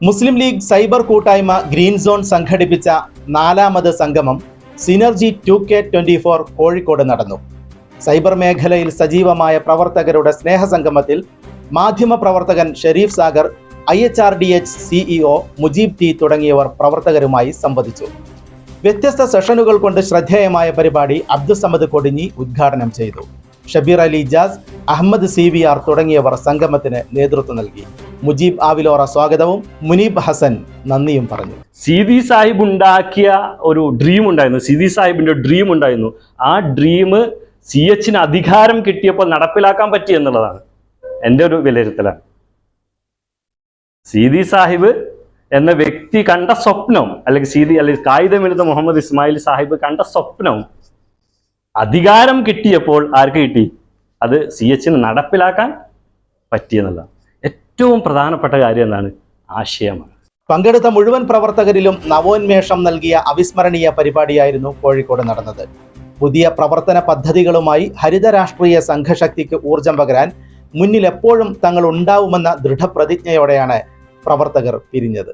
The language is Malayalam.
മുസ്ലിം ലീഗ് സൈബർ കൂട്ടായ്മ ഗ്രീൻ സോൺ സംഘടിപ്പിച്ച നാലാമത് സംഗമം synergy two K twenty four Kozhikode നടന്നു. സൈബർ മേഖലയിൽ സജീവമായ പ്രവർത്തകരുടെ സ്നേഹസംഗമത്തിൽ മാധ്യമപ്രവർത്തകൻ Sherif Sagar I H R D H CEO Mujeeb T തുടങ്ങിയവർ പ്രവർത്തകരുമായി സംവദിച്ചു. വ്യത്യസ്ത സെഷനുകൾ കൊണ്ട് ശ്രദ്ധേയമായ പരിപാടി അബ്ദുസമദ് കൊടിഞ്ഞി ഉദ്ഘാടനം ചെയ്തു. Shabeer Ali Jaz Ahammed C V R തുടങ്ങിയവർ സംഗമത്തിന് നേതൃത്വം നൽകി. മുജീബ് ആവിലോറ സ്വാഗതവും മുനീബ് ഹസൻ നന്ദിയും പറഞ്ഞു. സീതി സാഹിബ് ഉണ്ടാക്കിയ ഒരു ഡ്രീം ഉണ്ടായിരുന്നു. സീതി സാഹിബിന്റെ ഡ്രീം ഉണ്ടായിരുന്നു. ആ ഡ്രീം സി എച്ചിന് അധികാരം കിട്ടിയപ്പോൾ നടപ്പിലാക്കാൻ പറ്റി എന്നുള്ളതാണ് എന്റെ ഒരു വിലയിരുത്തലാണ്. സീതി സാഹിബ് എന്ന വ്യക്തി കണ്ട സ്വപ്നം അല്ലെങ്കിൽ സീതി അല്ലെങ്കിൽ കായികമെടുത്ത മുഹമ്മദ് ഇസ്മായിൽ സാഹിബ് കണ്ട സ്വപ്നം അധികാരം കിട്ടിയപ്പോൾ ആർക്ക് കിട്ടി? അത് സി എച്ചിന് നടപ്പിലാക്കാൻ പറ്റിയെന്നുള്ളതാണ് ഏറ്റവും പ്രധാനപ്പെട്ട കാര്യം എന്താണ്? ആശയമാണ്. പങ്കെടുത്ത മുഴുവൻ പ്രവർത്തകരിലും നവോന്മേഷം നൽകിയ അവിസ്മരണീയ പരിപാടിയായിരുന്നു കോഴിക്കോട് നടന്നത്. പുതിയ പ്രവർത്തന പദ്ധതികളുമായി ഹരിത രാഷ്ട്രീയ സംഘശക്തിക്ക് ഊർജം പകരാൻ മുന്നിൽ എപ്പോഴും തങ്ങൾ ഉണ്ടാവുമെന്ന ദൃഢപ്രതിജ്ഞയോടെയാണ് പ്രവർത്തകർ പിരിഞ്ഞത്.